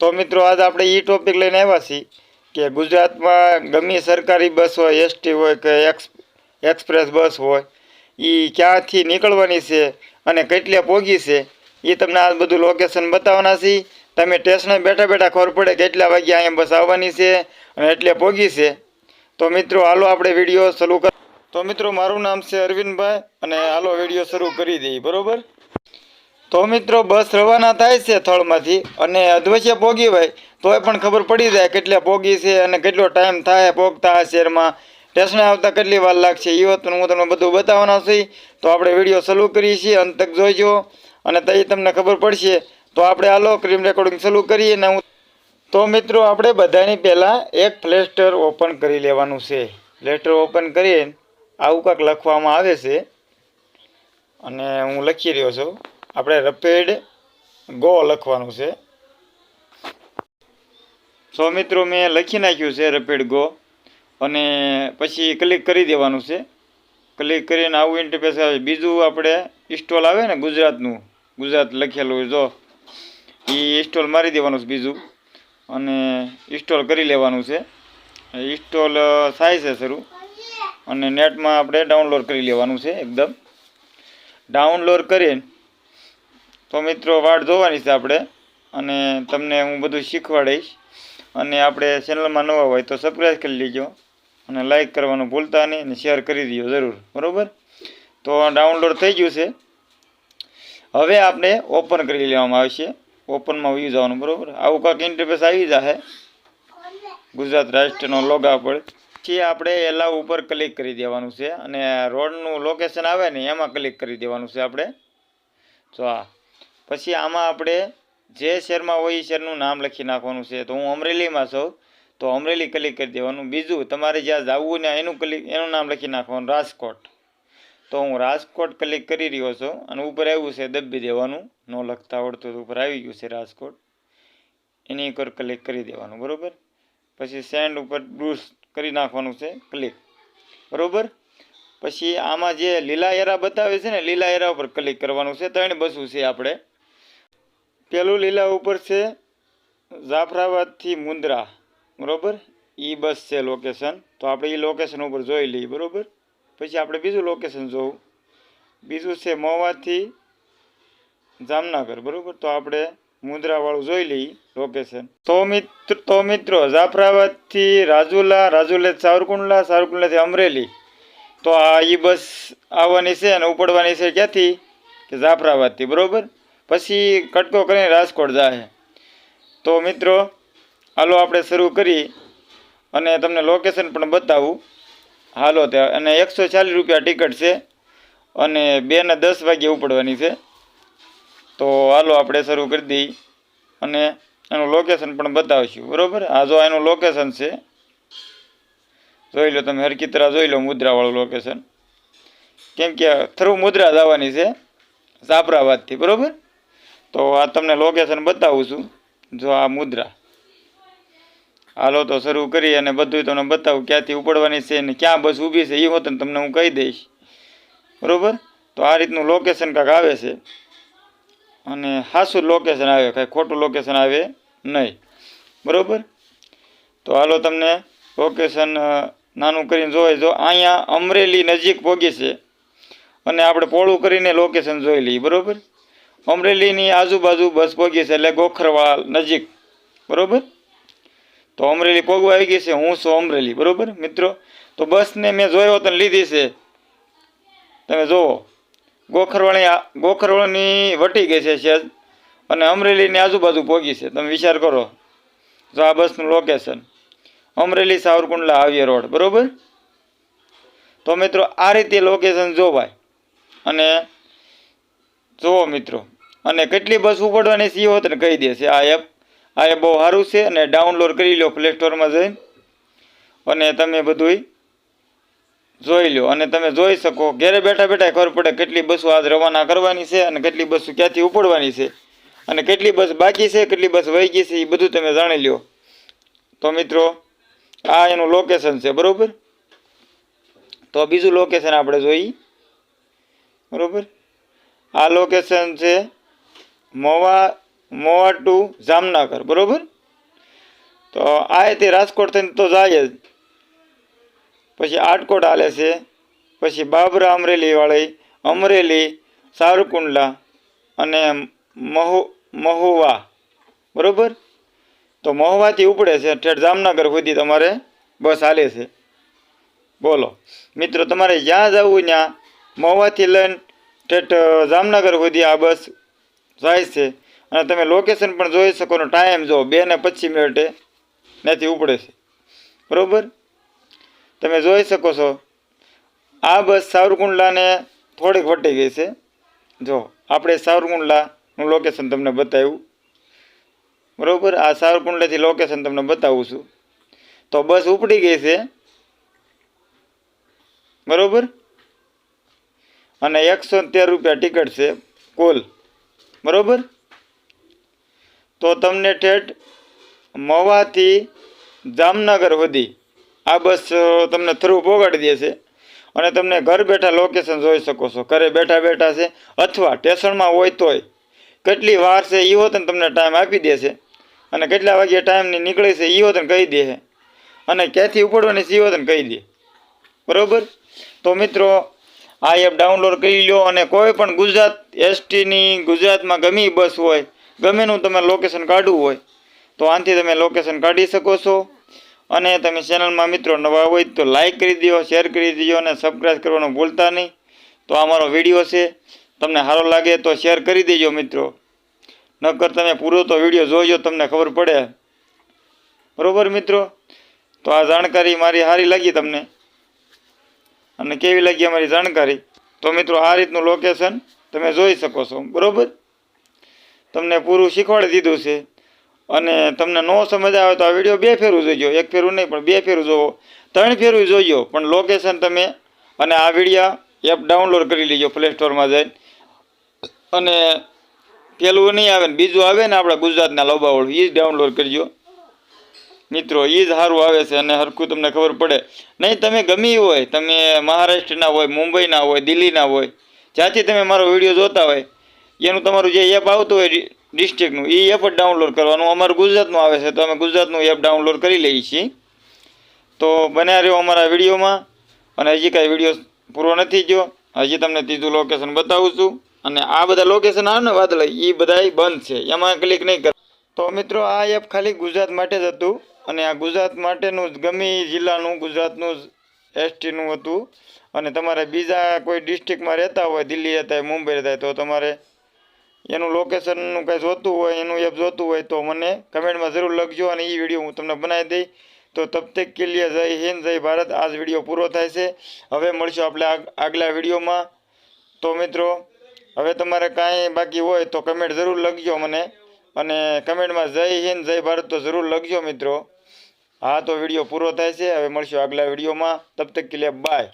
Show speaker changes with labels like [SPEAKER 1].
[SPEAKER 1] તો મિત્રો આજ આપણે એ ટોપિક લઈને આવ્યા છીએ કે ગુજરાતમાં ગમે સરકારી બસ હોય એસટી હોય કે એક્સ એક્સપ્રેસ બસ હોય એ ક્યાંથી નીકળવાની છે અને કેટલે પોગી છે એ તમને આ બધું લોકેશન બતાવવાના છે તમે સ્ટેશને બેઠા બેઠા ખબર પડે કેટલા વાગ્યા અહીંયા બસ આવવાની છે અને એટલે પોગી છે. તો મિત્રો, હાલો આપણે વીડિયો શરૂ કર તો મિત્રો, મારું નામ છે અરવિંદભાઈ અને હાલો વીડિયો શરૂ કરી દઈએ, બરોબર? તો મિત્રો, બસ રવાના થાય છે થળમાંથી અને અધવશ્ય પોગી હોય, તોય પણ ખબર પડી જાય કેટલે પોગી છે અને કેટલો ટાઈમ થાય પોગતા આ શહેરમાં સ્ટેશને આવતા કેટલી વાર લાગશે એ વસ્તુનું હું તમને બધું બતાવવાનો છું. તો આપણે વીડિયો શરૂ કરીએ છીએ, અંત તક જોઈજો અને તઈ તમને ખબર પડશે, તો આપણે આલો ક્રીમ રેકોર્ડિંગ શરૂ કરીએ ને હું તો મિત્રો, આપણે બધાની પહેલાં એક ફ્લેસ્ટર ઓપન કરી લેવાનું છે. પ્લે ઓપન કરીને આવું કાંક લખવામાં આવે છે. અને હું લખી રહ્યો છું. આપણે રપેડ ગો લખવાનું છે. સો મિત્રો, મેં લખી નાખ્યું છે રપેડ ગો અને પછી ક્લિક કરી દેવાનું છે. ક્લિક કરીને આવું ઇન્ટરફેસ આવે. બીજું આપણે ઇન્સ્ટોલ આવે ને ગુજરાતનું. ગુજરાત લખેલું હોય જો. એ ઇન્સ્ટોલ મારી દેવાનું છે બીજું. અને ઇન્સ્ટોલ કરી લેવાનું છે. ઇન્સ્ટોલ થાય છે શરૂ. અને નેટમાં આપણે ડાઉનલોડ કરી લેવાનું છે એકદમ. ડાઉનલોડ કરીને તો મિત્રો વાટ જોવાની છે આપણે. અને તમને હું બધું શીખવાડીશ. અને આપણે ચેનલમાં નવા હોય તો સબસ્ક્રાઈબ કરી લેજો. અને લાઇક કરવાનું ભૂલતા નહીં અને શેર કરી દો જરૂર. બરાબર? તો ડાઉનલોડ થઈ ગયું છે. હવે આપણે ઓપન કરી લેવામાં આવશે. ઓપનમાં વ્યૂ જવાનું, બરાબર? આવું કાંક ઇન્ટરફેસ આવી જશે ગુજરાત રાષ્ટ્રનો લોગા પર. પછી આપણે એલા ઉપર ક્લિક કરી દેવાનું છે. અને રોડનું લોકેશન આવે ને એમાં ક્લિક કરી દેવાનું છે આપણે. જો આ. પછી આમાં આપણે જે શહેરમાં હોય એ શહેરનું નામ લખી નાખવાનું છે. તો હું અમરેલીમાં છું. તો અમરેલી ક્લિક કરી દેવાનું. બીજું, તમારે જ્યાં જવું ને એનું ક્લિક, એનું નામ લખી નાખવાનું. રાજકોટ. તો હું રાજકોટ ક્લિક કરી રહ્યો છું અને ઉપર આવ્યું છે દબી દેવાનું. ન લખતા આવડતું ઉપર આવી ગયું છે રાજકોટ. એની ઉપર ક્લિક કરી દેવાનું. બરાબર? પછી સેન્ડ ઉપર બ્રુસ કરી નાખવાનું છે ક્લિક. બરાબર? પછી આમાં જે લીલા એરા બતાવે છે ને, લીલા એરા ઉપર ક્લિક કરવાનું છે. ત્રણ બસું છે આપણે. પેલું લીલા ઉપર છે જાફરાબાદથી મુન્દ્રા બરાબર? એ બસ છે લોકેશન તો આપણે એ લોકેશન ઉપર જોઈ લઈએ, બરાબર? પછી આપણે બીજું લોકેશન જોવું. બીજું છે મહુવાથી જામનગર, બરાબર? તો આપણે મુંદ્રાવાળું જોઈ લઈએ લોકેશન તો મિત્ર, તો મિત્રો, જાફરાબાદથી રાજુલા રાજુલા સાવરકુંડલા, સાવરકુંડલાથી અમરેલી. તો આ એ બસ આવવાની છે અને ઉપડવાની છે ક્યાંથી? કે જાફરાબાદથી, બરાબર? પછી કટકો કરીને રાજકોટ જાય તો મિત્રો, હાલો આપણે શરૂ કરી અને તમને લોકેશન પણ બતાવું. હાલો ત્યાં અને એકસો ચાલીસ રૂપિયા ટિકિટ છે અને બે ને દસ વાગ્યે ઉપડવાની છે. તો હાલો આપણે શરૂ કરી દઈએ અને એનું લોકેશન પણ બતાવશું, બરાબર? આ જો એનું લોકેશન છે. જોઈ લો તમે હરકી જોઈ લો મુદ્રાવાળું લોકેશન કેમ કે થ્રુ મુદ્રા જવાની છે, જાફરાબાદથી, બરાબર? તો આ તમને લોકેશન બતાવું છું, જો આ મુદ્રા. હાલો તો શરૂ કરી અને બધું તમને બતાવું ક્યાંથી ઉપડવાની છે ને ક્યાં બસ ઊભી છે એ હોત ને તમને હું કહી દઈશ. બરાબર? તો આ રીતનું લોકેશન કાંઈક આવે છે. અને સાચું લોકેશન આવે, કાંઈ ખોટું લોકેશન આવે નહીં. બરાબર? તો હાલો તમને લોકેશન નાનું કરીને જોઈ જો અહીંયા અમરેલી નજીક પહોંચી છે, અને આપણે પોળું કરીને લોકેશન જોઈ લઈએ. બરાબર? અમરેલીની આજુબાજુ બસ પહોંચી છે એટલે ગોખરવાળ નજીક. બરાબર? તો અમરેલી પગવા આવી ગઈ છે, હું છું અમરેલી. બરાબર? મિત્રો, તો બસને મેં જોયો તો લીધી છે. તમે જુઓ ગોખરવાળી આ- ગોખરવાળની વટી ગઈ છે સહેજ અને અમરેલીની આજુબાજુ પહોંચી છે. તમે વિચાર કરો. જો આ બસનું લોકેશન અમરેલી સાવરકુંડલા હાવીએ રોડ. બરાબર? તો મિત્રો, આ રીતે લોકેશન જોવાય. અને જુઓ મિત્રો, અને કેટલી બસ ઉપડવાની છે એ તને કહી દેશે. આ એપ આ એપ બહુ સારું છે અને ડાઉનલોડ કરી લો પ્લે સ્ટોરમાં જઈને. અને તમે બધુંય જોઈ લો અને તમે જોઈ શકો ઘરે બેઠા બેઠા ખબર પડે કેટલી બસો આજ રવાના કરવાની છે અને કેટલી બસો ક્યાંથી ઉપડવાની છે. અને કેટલી બસ બાકી છે, કેટલી બસ વહી ગઈ છે, એ બધું તમે જાણી લો તો મિત્રો, આ એનું લોકેશન છે, બરાબર? તો બીજું લોકેશન આપણે જોઈએ. બરાબર? આ લોકેશન છે મોવા મોવા ટુ જામનગર, બરોબર? તો આ તે રાજકોટ થઈને તો જાય જ. પછી આટકોટ હાલે છે, પછી બાબરા અમરેલીવાળી અમરેલી સારુકુંડલા અને મહુ, મહુવા, બરોબર? તો મહુવાથી ઉપડે છે, ઠેઠ જામનગર સુધી તમારે બસ હાલે છે. બોલો, મિત્રો, તમારે જ્યાં જવું ત્યાં મહુવાથી લઈને ઠેઠ જામનગર સુધી આ બસ જાય છે. અને તમે લોકેશન પણ જોઈ શકો ને ટાઈમ જો બે ને પચીસ મિનિટે ત્યાંથી ઉપડે છે. બરાબર? તમે જોઈ શકો છો, આ બસ સાવરકુંડલાને થોડીક વટી ગઈ છે. જો, આપણે સાવરકુંડલાનું લોકેશન તમને બતાવ્યું. બરાબર? આ સાવરકુંડલાથી લોકેશન તમને બતાવું છું. તો બસ ઉપડી ગઈ છે. બરોબર? અને એકસો તેર રૂપિયા ટિકિટ છે, કુલ. બરાબર? તો તમને ઠેઠ મવાથી જામનગર સુધી આ બસ તમને થ્રુ પોગાડી દેશે અને તમને ઘર બેઠા લોકેશન જોઈ શકો છો. ઘરે બેઠા બેઠા છે, અથવા સ્ટેશનમાં હોય તોય. કેટલી વાર છે એ હોતને તમને ટાઈમ આપી દેશે અને કેટલા વાગ્યે ટાઈમની નીકળે છે એ હોતને કહી દે અને ક્યાંથી ઉપડવાની છે એ હોતને કહી દે. બરાબર? તો મિત્રો આ એપ ડાઉનલોડ કરી લો અને કોઈ પણ ગુજરાત એસટીની ગુજરાતમાં ગમે બસ હોય, ગમેનું તમે લોકેશન કાઢવું હોય, તો આનાથી તમે લોકેશન કાઢી શકો છો. અને તમે ચેનલમાં મિત્રો નવા હોય તો લાઈક કરી દો શેર કરી દો અને સબસ્ક્રાઈબ કરવાનું ભૂલતા નહીં. તો આ મારો વીડિયો છે. તમને સારો લાગે તો શેર કરી દેજો મિત્રો. નકર તમે પૂરો તો વીડિયો જોજો, તમને ખબર પડે. બરાબર મિત્રો? તો આ જાણકારી મારી સારી લાગી તમને? અને કેવી લાગી અમારી જાણકારી? તો મિત્રો, આ રીતનું લોકેશન તમે જોઈ શકો છો. બરોબર? તમને પૂરું શીખવાડી દીધું છે. અને તમને ન સમજ આવે તો આ વીડિયો બે ફેરું જોઈજો એક ફેરું નહીં, પણ બે ફેરું જોવો. ત્રણ ફેરું જોઈજો પણ લોકેશન તમે અને આ વિડીયા એપ ડાઉનલોડ કરી લેજો પ્લે સ્ટોરમાં જઈને. અને પેલું નહીં આવે ને, બીજું આવે ને આપણા ગુજરાતના લોબાવાળું એ જ ડાઉનલોડ કરજો. મિત્રો એ જ સારું આવે છે અને હરખું તમને ખબર પડે. નહીં, તમે ગમી હોય, તમે મહારાષ્ટ્રના હોય, મુંબઈના હોય, દિલ્હીના હોય, જ્યાંથી તમે મારો વીડિયો જોતા હોય, એનું તમારું જે એપ આવતું હોય ડિસ્ટ્રિક્ટનું એ એપ જ ડાઉનલોડ કરવાનું. અમારું ગુજરાતનું આવે છે, તો અમે ગુજરાતનું એપ ડાઉનલોડ કરી લઈએ છીએ. તો બન્યા રહ્યો અમારા વિડીયોમાં, અને હજી કાંઈ વીડિયો પૂરો નથી ગયો હજી તમને ત્રીજું લોકેશન બતાવું છું. અને આ બધા લોકેશન આવે ને વાદળ એ બધા બંધ છે. એમાં ક્લિક નહીં કર તો મિત્રો, આ એપ ખાલી ગુજરાત માટે જ હતું. અને આ ગુજરાત માટેનું જ ગમે જિલ્લાનું, ગુજરાતનું જ એસટીનું હતું. અને તમારે બીજા કોઈ ડિસ્ટ્રિક્ટમાં રહેતા હોય, દિલ્હી રહેતા હોય, મુંબઈ રહેતા હોય, તો તમારે એનું લોકેશનનું કંઈ જોતું હોય, એનું એપ જોતું હોય, તો મને કમેન્ટમાં જરૂર લખજો અને એ વીડિયો હું તમને બનાવી દઈ. તો તબ તક જય હિન્દ, જય ભારત. આજ વીડિયો પૂરો થાય છે. હવે મળશું આપણે આગ- આગલા વિડીયોમાં. તો મિત્રો, હવે તમારે કાંઈ બાકી હોય તો કમેન્ટ જરૂર લખજો મને. અને કમેન્ટમાં જય હિન્દ, જય ભારત તો જરૂર લખજો મિત્રો. હા, તો વીડિયો પૂરો થાય છે. હવે મળશું આગલા વિડીયોમાં તબ તક કે લે બાય